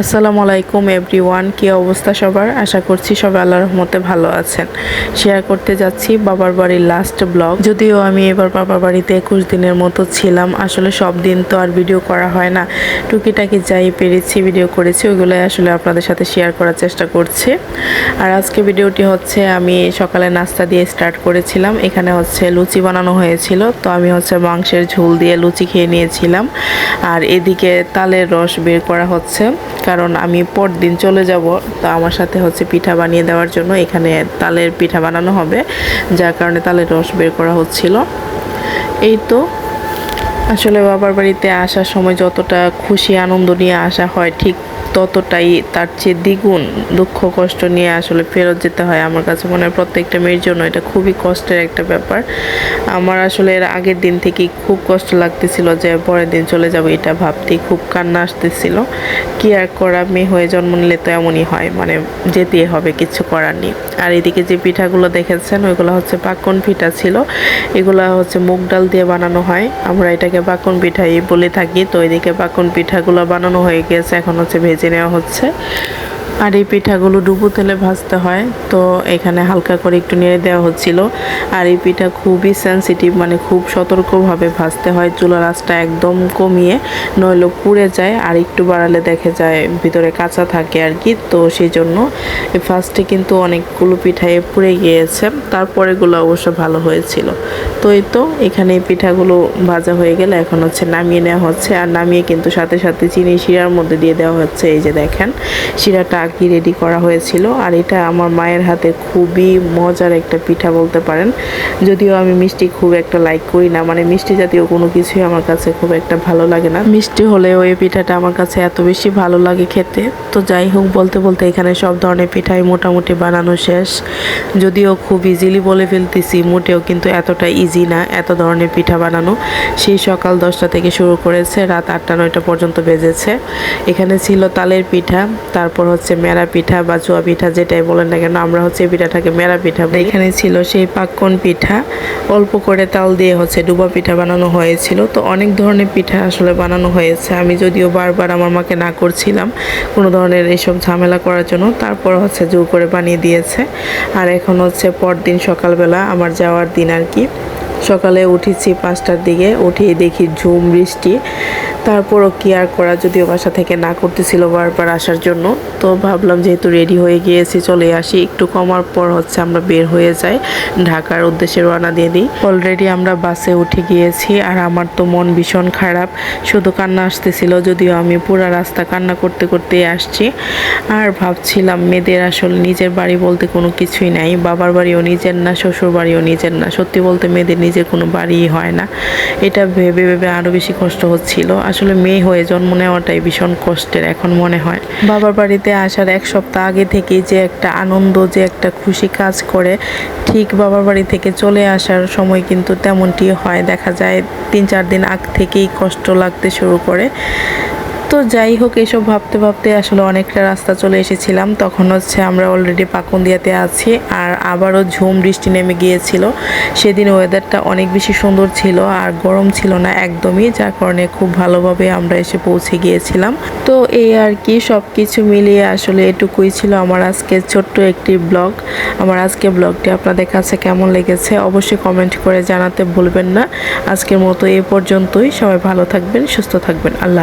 আসসালামু আলাইকুম এভরিওয়ান কি অবস্থা সবার? আশা করছি সবাই আল্লাহর রহমতে ভালো আছেন। শেয়ার করতে যাচ্ছি বাবার বাড়ির লাস্ট ব্লগ যদিও আমি এবার বাবার বাড়িতে একুশ দিনের মতো ছিলাম, আসলে সব দিন তো আর ভিডিও করা হয় না। টুকিটাকি যাই পেরেছি ভিডিও করেছি, ওইগুলোই আসলে আপনাদের সাথে শেয়ার করার চেষ্টা করছি। আর আজকে ভিডিওটি হচ্ছে, আমি সকালে নাস্তা দিয়ে স্টার্ট করেছিলাম। এখানে হচ্ছে লুচি বানানো হয়েছিল, তো আমি হচ্ছে মাংসের ঝোল দিয়ে লুচি খেয়ে নিয়েছিলাম। আর এদিকে তালের রস বের করা হচ্ছে। কারণ আমি পরদিন চলে যাব, তো আমার সাথে হচ্ছে পিঠা বানিয়ে দেওয়ার জন্য এখানে তালের পিঠা বানানো হবে, যার কারণে তালের রস বের করা হচ্ছিল। এই তো আসলে বাবার বাড়িতে আসার সময় যতটা খুশি আনন্দ নিয়ে আসা হয়, ঠিক ততটাই তার চেয়ে দ্বিগুণ দুঃখ কষ্ট নিয়ে আসলে ফেরত যেতে হয় আমার কাছে। মনে হয় প্রত্যেকটা মেয়ের জন্য এটা খুবই কষ্টের একটা ব্যাপার। আমার আসলে এর আগের দিন থেকেই খুব কষ্ট লাগতেছিল যে পরের দিন চলে যাব এটা ভাবতেই খুব কান্না আসতেছিল। কি আর করা, মেয়ে হয়ে জন্ম নিলে তো এমনই হয় মানে যেতেই হবে, কিছু করার নেই। আর এদিকে যে পিঠাগুলো দেখেছেন, ওইগুলো হচ্ছে পাকন পিঠা ছিল। এগুলো হচ্ছে মুগ ডাল দিয়ে বানানো হয়। আমরা এটাকে পাকুন পিঠাই বলে থাকি, তো এদিকে পাকুন পিঠাগুলো বানানো হয়ে গেছে, এখন হচ্ছে ভেজে নেওয়া হচ্ছে। আর এই পিঠাগুলো ডুবো তেলে ভাজতে হয়। তো এখানে হালকা করে একটু নেড়ে দেওয়া হচ্ছিল। আর এই পিঠা খুবই সেন্সিটিভ মানে খুব সতর্কভাবে ভাজতে হয়। চুলার আঁচটা একদম কমিয়ে, নইলে পুড়ে যায় আর একটু বাড়ালে দেখে যায় ভিতরে কাঁচা থাকে আর কি। তো সেই জন্য ফার্স্টে কিন্তু অনেকগুলো পিঠায় পুড়ে গিয়েছে। তারপরেগুলো অবশ্য ভালো হয়েছিল। তো এই তো এখানে পিঠাগুলো ভাজা হয়ে গেলে এখন হচ্ছে নামিয়ে নেওয়া হচ্ছে। আর নামিয়ে কিন্তু সাথে সাথে চিনি শিরার মধ্যে দিয়ে দেওয়া হচ্ছে। এই যে দেখেন, শিরাটা আগে রেডি করা হয়েছিল। আর এটা আমার মায়ের হাতে খুবই মজার একটা পিঠা বলতে পারেন। যদিও আমি মিষ্টি খুব একটা লাইক করি না মানে মিষ্টি জাতীয় কোনো কিছুই আমার কাছে খুব একটা ভালো লাগে না। মিষ্টি হলেও এই পিঠাটা আমার কাছে এত বেশি ভালো লাগে খেতে। তো যাই হোক, বলতে বলতে এখানে সব ধরনের পিঠাই মোটামুটি বানানো শেষ। যদিও খুব ইজিলি বলে ফেলতেছি, মোটেও কিন্তু এতটা ইজি না এত ধরনের পিঠা বানানো। সেই সকাল দশটা থেকে শুরু করেছে, রাত আটটা নয়টা পর্যন্ত বেজেছে। এখানে ছিল তালের পিঠা, তারপর হচ্ছে মেরা পিঠা বা চুয়া পিঠা যেটাই বলেন না কেন, আমরা হচ্ছে এই পিঠাটাকে মেরা পিঠা। এখানে ছিল সেই পাক্কন পিঠা। অল্প করে তাল দিয়ে হচ্ছে ডুবা পিঠা বানানো হয়েছিল। তো অনেক ধরনের পিঠা আসলে বানানো হয়েছে। আমি যদিও বারবার আমার মাকে না করছিলাম কোনো ধরনের এসব ঝামেলা করার জন্য। তারপর হচ্ছে জোর করে বানিয়ে দিয়েছে। আর এখন হচ্ছে পরদিন সকালবেলা আমার যাওয়ার দিন আর কি। সকালে উঠেছি পাঁচটার দিকে উঠিয়ে দেখি ঝুম, বৃষ্টি। তারপরও কি আর করা যদিও বাসা থেকে না করতেছিল বারবার আসার জন্য। তো ভাবলাম যেহেতু রেডি হয়ে গিয়েছি, চলে আসি। একটু কমার পর হচ্ছে আমরা বের হয়ে যাই, ঢাকার উদ্দেশ্যে রওনা দিয়ে দিই। অলরেডি আমরা বাসে উঠে গিয়েছি আর আমার তো মন ভীষণ খারাপ। শুধু কান্না আসতেছিল, যদিও আমি পুরো রাস্তা কান্না করতে করতে আসছি। আর ভাবছিলাম মেয়েদের আসলে নিজের বাড়ি বলতে কোনো কিছুই নাই, বাবার বাড়িও নিজের না, শ্বশুর বাড়িও নিজের না। সত্যি বলতে মেয়েদের নিজের কোনো বাড়িই হয় না। এটা ভেবে ভেবে আরও বেশি কষ্ট হচ্ছিল। আসলে মেয়ে হয়ে জন্ম নেওয়াটাই ভীষণ কষ্টের এখন মনে হয়। বাবার বাড়িতে আসার এক সপ্তাহ আগে থেকেই যে একটা আনন্দ, যে একটা খুশি কাজ করে, ঠিক বাবার বাড়ি থেকে চলে আসার সময় কিন্তু তেমনটি হয়। দেখা যায় তিন, চার দিন আগ থেকেই কষ্ট লাগতে শুরু করে। তো যাই হোক, এসব ভাবতে ভাবতে আসলে অনেকটা রাস্তা চলে এসেছিলাম। তখন হচ্ছে আমরা অলরেডি পাকুন্দিয়াতে আছি আর আবারও ঝুম বৃষ্টি নেমে গিয়েছিল। সেদিন ওয়েদারটা অনেক বেশি সুন্দর ছিল আর গরম ছিল না একদমই, যার কারণে খুব ভালোভাবে আমরা এসে পৌঁছে গিয়েছিলাম। তো এই আর কি সব কিছু মিলিয়ে আসলে এটুকুই ছিল আমার আজকে ছোট্ট একটি ব্লগ আমার আজকে ব্লগটি আপনাদের কাছে কেমন লেগেছে অবশ্যই কমেন্ট করে জানাতে ভুলবেন না। আজকের মতো এ পর্যন্তই। সবাই ভালো থাকবেন, সুস্থ থাকবেন। আল্লাহ